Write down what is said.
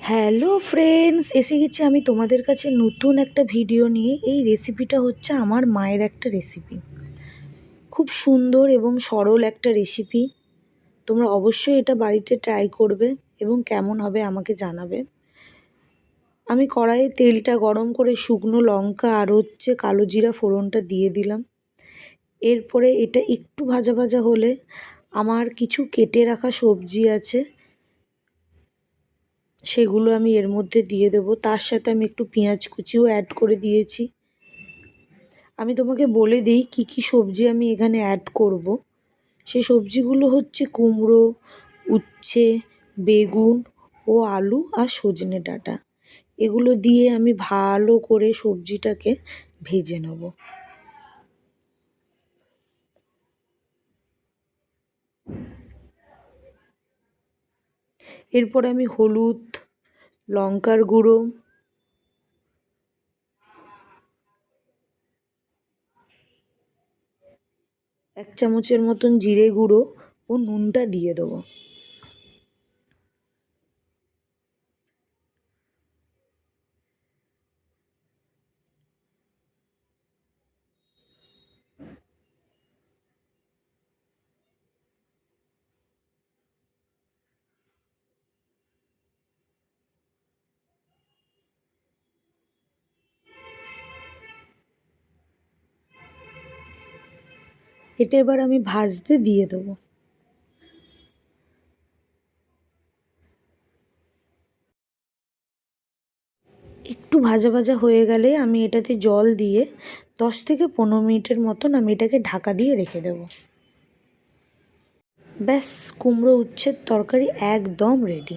Hello friends, এসে গেছি আমি তোমাদের কাছে নতুন একটা ভিডিও নিয়ে। এই রেসিপিটা হচ্ছে আমার মায়ের একটা রেসিপি খুব সুন্দর এবং সরল একটা রেসিপি তোমরা অবশ্যই এটা বাড়িতে ট্রাই করবে এবং কেমন হবে আমাকে জানাবে। আমি কড়াইয়ে তেলটা গরম করে শুকনো লঙ্কা আর হচ্ছে কালো জিরা ফোড়নটা দিয়ে দিলাম। এরপরে এটা একটু ভাজা ভাজা হলে আমার কিছু কেটে রাখা সবজি আছে। সেগুলো আমি এর মধ্যে দিয়ে দেবো। তার সাথে আমি একটু পেঁয়াজ কুচিও অ্যাড করে দিয়েছি। আমি তোমাকে বলে দিই কি কি সবজি আমি এখানে অ্যাড করব। সেই সবজিগুলো হচ্ছে কুমড়ো, উচ্ছে, বেগুন ও আলু আর সজনে ডাঁটা। এগুলো দিয়ে আমি ভালো করে সবজিটাকে ভেজে নেব। এরপর আমি হলুদ লঙ্কার গুঁড়ো এক চামচের মতন জিরে গুঁড়ো ও নুনটা দিয়ে দেবো। এটা এবার আমি ভাজতে দিয়ে দেবো। একটু ভাজা ভাজা হয়ে গেলে আমি এটাতে জল দিয়ে দশ থেকে পনেরো মিনিটের মতন আমি এটাকে ঢাকা দিয়ে রেখে দেবো। ব্যাস, কুমড়ো উচ্ছের তরকারি একদম রেডি